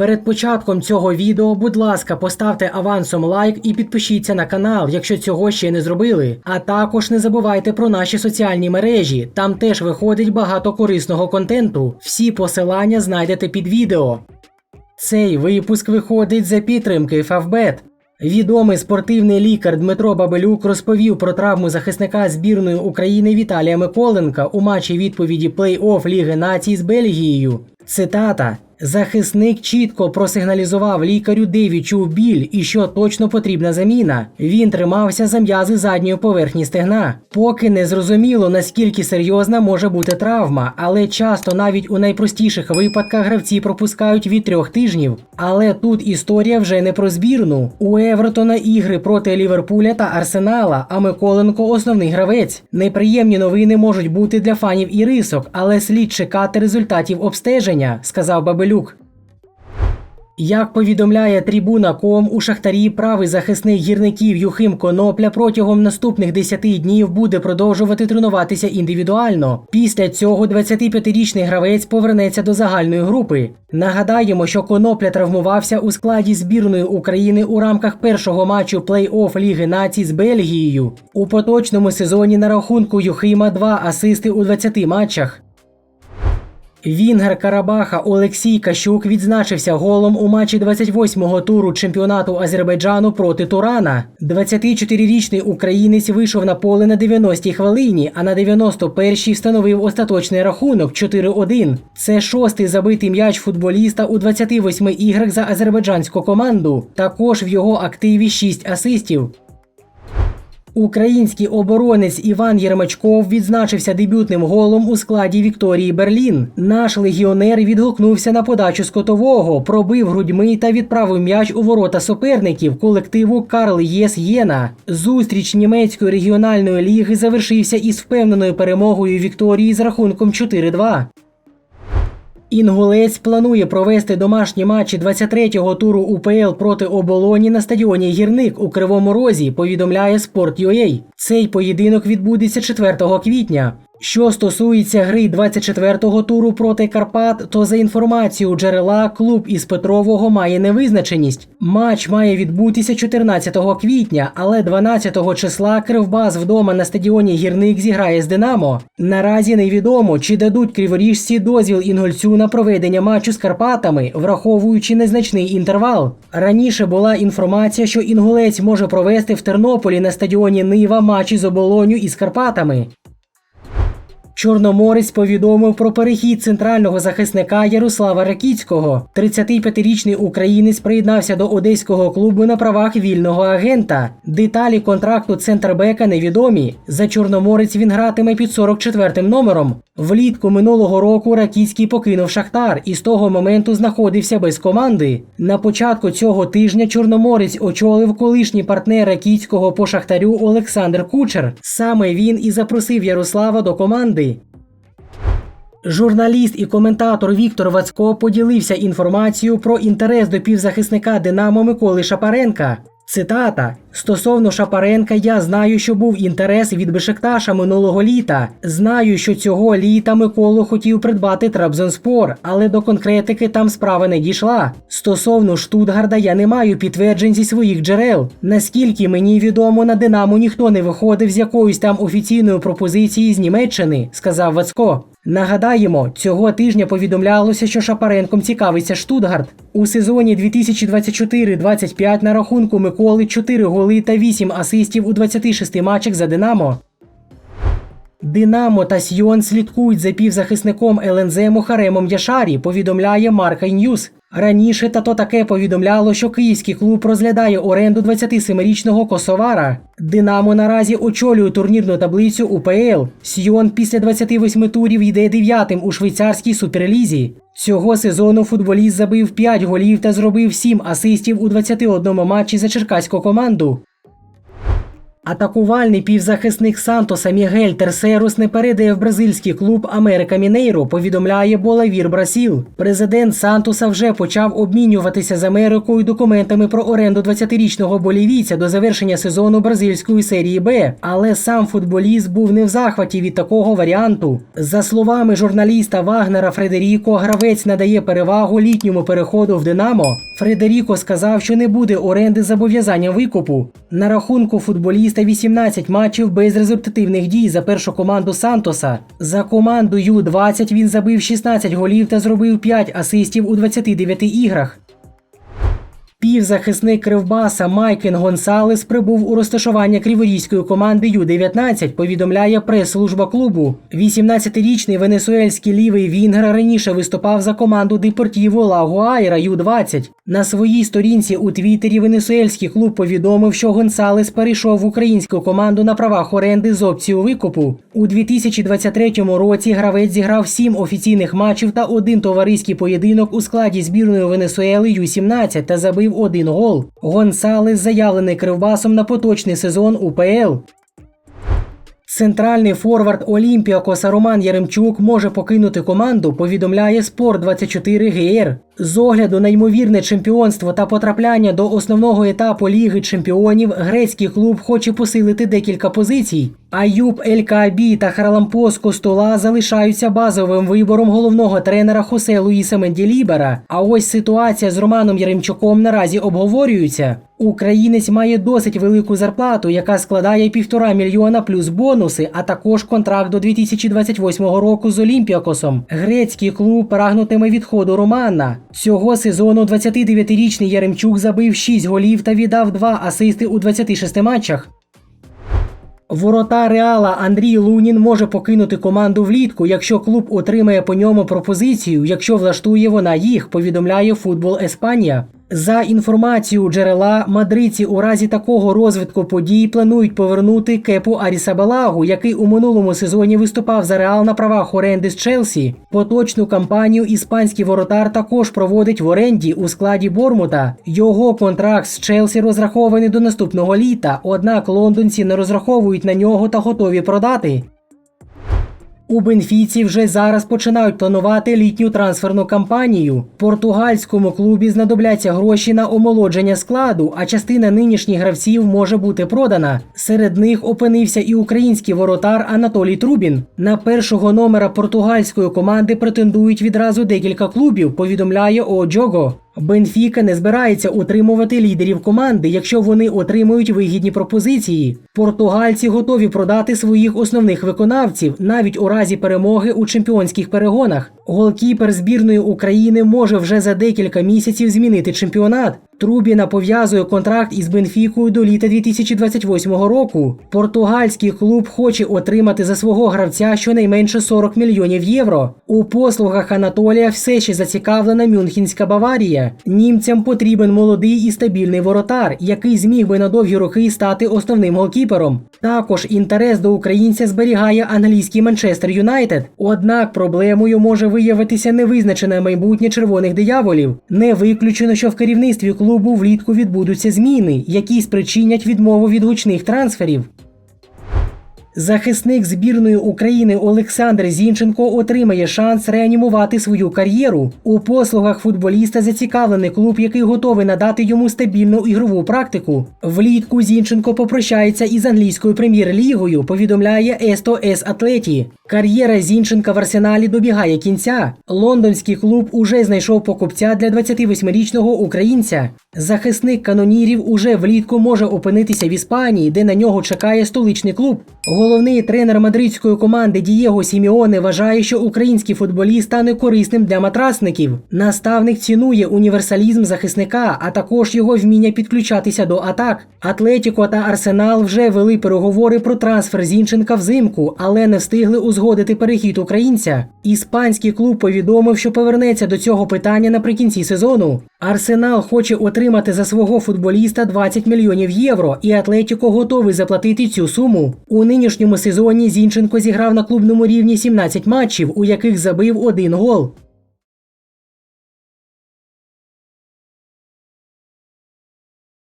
Перед початком цього відео, будь ласка, поставте авансом лайк і підпишіться на канал, якщо цього ще не зробили. А також не забувайте про наші соціальні мережі. Там теж виходить багато корисного контенту. Всі посилання знайдете під відео. Цей випуск виходить за підтримки Фавбет. Відомий спортивний лікар Дмитро Бабелюк розповів про травму захисника збірної України Віталія Миколенка у матчі відповіді плей-офф Ліги націй з Бельгією. Цитата. Захисник чітко просигналізував лікарю, де відчув біль і що точно потрібна заміна. Він тримався за м'язи задньої поверхні стегна. Поки не зрозуміло, наскільки серйозна може бути травма, але часто навіть у найпростіших випадках гравці пропускають від трьох тижнів. Але тут історія вже не про збірну. У Евертона ігри проти Ліверпуля та Арсенала, а Миколенко основний гравець. Неприємні новини можуть бути для фанів і рисок, але слід чекати результатів обстеження, сказав Бабелюк. Як повідомляє Трибуна.ком, у Шахтарі правий захисник гірників Юхим Конопля протягом наступних 10 днів буде продовжувати тренуватися індивідуально. Після цього 25-річний гравець повернеться до загальної групи. Нагадаємо, що Конопля травмувався у складі збірної України у рамках першого матчу плей-офф Ліги націй з Бельгією. У поточному сезоні на рахунку Юхима два асисти у 20 матчах. Вінгер Карабаха Олексій Кащук відзначився голом у матчі 28-го туру чемпіонату Азербайджану проти Турана. 24-річний українець вийшов на поле на 90-й хвилині, а на 91-й встановив остаточний рахунок 4-1. Це шостий забитий м'яч футболіста у 28 іграх за азербайджанську команду. Також в його активі 6 асистів. Український оборонець Іван Єрмачков відзначився дебютним голом у складі Вікторії Берлін. Наш легіонер відгукнувся на подачу з котового, пробив грудьми та відправив м'яч у ворота суперників колективу Карл Єс Єна. Зустріч німецької регіональної ліги завершився із впевненою перемогою Вікторії з рахунком 4-2. Інгулець планує провести домашні матчі 23-го туру УПЛ проти оболоні на стадіоні Гірник у Кривому Розі, повідомляє Sport.ua. Цей поєдинок відбудеться 4 квітня. Що стосується гри 24-го туру проти Карпат, то за інформацією джерела клуб із Петрового має невизначеність. Матч має відбутися 14 квітня, але 12 числа Кривбас вдома на стадіоні Гірник зіграє з Динамо. Наразі невідомо, чи дадуть криворіжці дозвіл інгольцю на проведення матчу з Карпатами, враховуючи незначний інтервал. Раніше була інформація, що інгулець може провести в Тернополі на стадіоні Нива матчі з оболоню із Карпатами. Чорноморець повідомив про перехід центрального захисника Ярослава Ракіцького. 35-річний українець приєднався до одеського клубу на правах вільного агента. Деталі контракту центрбека невідомі. За Чорноморець він гратиме під 44-м номером. Влітку минулого року Ракіцький покинув Шахтар і з того моменту знаходився без команди. На початку цього тижня Чорноморець очолив колишній партнер Ракіцького по Шахтарю Олександр Кучер. Саме він і запросив Ярослава до команди. Журналіст і коментатор Віктор Вацько поділився інформацією про інтерес до півзахисника Динамо Миколи Шапаренка. Цитата: Стосовно Шапаренка, я знаю, що був інтерес від Бешикташа минулого літа. Знаю, що цього літа Миколу хотів придбати Трабзонспор, але до конкретики там справа не дійшла. Стосовно Штутгарда, я не маю підтверджень зі своїх джерел. Наскільки мені відомо, на Динамо ніхто не виходив з якоюсь там офіційною пропозицією з Німеччини, сказав Вацько. Нагадаємо, цього тижня повідомлялося, що Шапаренком цікавиться Штутгарт. У сезоні 2024-25 на рахунку Миколи 4 голи та 8 асистів у 26 матчах за Динамо. Динамо та Сьон слідкують за півзахисником ЛНЗ Мухаремом Яшарі, повідомляє Марка Ньюс. Раніше тато таке повідомляло, що київський клуб розглядає оренду 27-річного Косовара. Динамо наразі очолює турнірну таблицю УПЛ. Сьйон після 28 турів йде дев'ятим у швейцарській суперлізі. Цього сезону футболіст забив 5 голів та зробив 7 асистів у 21 матчі за черкаську команду. Атакувальний півзахисник Сантоса Мігель Терсерус не передає в бразильський клуб Америка Мінейро, повідомляє Болавір Брасіл. Президент Сантоса вже почав обмінюватися з Америкою документами про оренду 20-річного болівійця до завершення сезону бразильської серії Б. Але сам футболіст був не в захваті від такого варіанту. За словами журналіста Вагнера Фредеріко, гравець надає перевагу літньому переходу в Динамо. Фредеріко сказав, що не буде оренди зобов'язання викупу. На рахунку футболіста 18 матчів без результативних дій за першу команду Сантоса. За команду Ю-20 він забив 16 голів та зробив 5 асистів у 29 іграх. Півзахисник Кривбаса Майкен Гонсалес прибув у розташування криворізької команди Ю-19, повідомляє прес-служба клубу. 18-річний венесуельський лівий Вінгер раніше виступав за команду Депортіво Лагуайра Ю-20. На своїй сторінці у Твіттері венесуельський клуб повідомив, що Гонсалес перейшов в українську команду на правах оренди з опцією викупу. У 2023 році гравець зіграв 7 офіційних матчів та один товариський поєдинок у складі збірної Венесуели Ю-17 та забив один гол. Гонсалес заявлений кривбасом на поточний сезон УПЛ. Центральний форвард Олімпіакоса Роман Яремчук може покинути команду, повідомляє Спорт 24 ГР. З огляду на ймовірне чемпіонство та потрапляння до основного етапу Ліги Чемпіонів грецький клуб хоче посилити декілька позицій. Аюб Ель Каабі та Харлампос Костола залишаються базовим вибором головного тренера Хосе Луїса Менділібера. А ось ситуація з Романом Яремчуком наразі обговорюється. Українець має досить велику зарплату, яка складає півтора мільйона плюс бонуси, а також контракт до 2028 року з Олімпіакосом. Грецький клуб прагнутиме відходу Романа. Цього сезону 29-річний Яремчук забив 6 голів та віддав 2 асисти у 26 матчах. Ворота Реала Андрій Лунін може покинути команду влітку, якщо клуб отримає по ньому пропозицію, якщо влаштує вона їх, повідомляє футбол Еспанія. За інформацією джерела, мадридці у разі такого розвитку подій планують повернути кепу Арісабалагу, який у минулому сезоні виступав за Реал на правах оренди з Челсі. Поточну кампанію іспанський воротар також проводить в оренді у складі Бормута. Його контракт з Челсі розрахований до наступного літа, однак лондонці не розраховують на нього та готові продати. У Бенфіці вже зараз починають планувати літню трансферну кампанію. Португальському клубі знадобляться гроші на омолодження складу, а частина нинішніх гравців може бути продана. Серед них опинився і український воротар Анатолій Трубін. На першого номера португальської команди претендують відразу декілька клубів. Повідомляє Оджого. Бенфіка не збирається утримувати лідерів команди, якщо вони отримують вигідні пропозиції. Португальці готові продати своїх основних виконавців навіть у разі перемоги у чемпіонських перегонах. Голкіпер збірної України може вже за декілька місяців змінити чемпіонат. Трубіна пов'язує контракт із Бенфікою до літа 2028 року. Португальський клуб хоче отримати за свого гравця щонайменше 40 мільйонів євро. У послугах Анатолія все ще зацікавлена Мюнхенська Баварія. Німцям потрібен молодий і стабільний воротар, який зміг би на довгі роки стати основним голкіпером. Також інтерес до українця зберігає англійський Манчестер Юнайтед. Однак проблемою може виявитися невизначене майбутнє червоних дияволів. Не виключено, що в керівництві клубу влітку відбудуться зміни, які спричинять відмову від гучних трансферів. Захисник збірної України Олександр Зінченко отримає шанс реанімувати свою кар'єру. У послугах футболіста зацікавлений клуб, який готовий надати йому стабільну ігрову практику. Влітку Зінченко попрощається із англійською прем'єр-лігою, повідомляє Есто Ес Атлеті. Кар'єра Зінченка в арсеналі добігає кінця. Лондонський клуб уже знайшов покупця для 28-річного українця. Захисник канонірів уже влітку може опинитися в Іспанії, де на нього чекає столичний клуб. Головний тренер мадридської команди Дієго Сіміоне вважає, що український футболіст стане корисним для матрасників. Наставник цінує універсалізм захисника, а також його вміння підключатися до атак. Атлетіко та Арсенал вже вели переговори про трансфер Зінченка взимку, але не встигли узгодити перехід українця. Іспанський клуб повідомив, що повернеться до цього питання наприкінці сезону. Арсенал хоче отримати за свого футболіста 20 мільйонів євро, і Атлетіко готовий заплатити цю суму. У нинішньому сезоні Зінченко зіграв на клубному рівні 17 матчів, у яких забив один гол.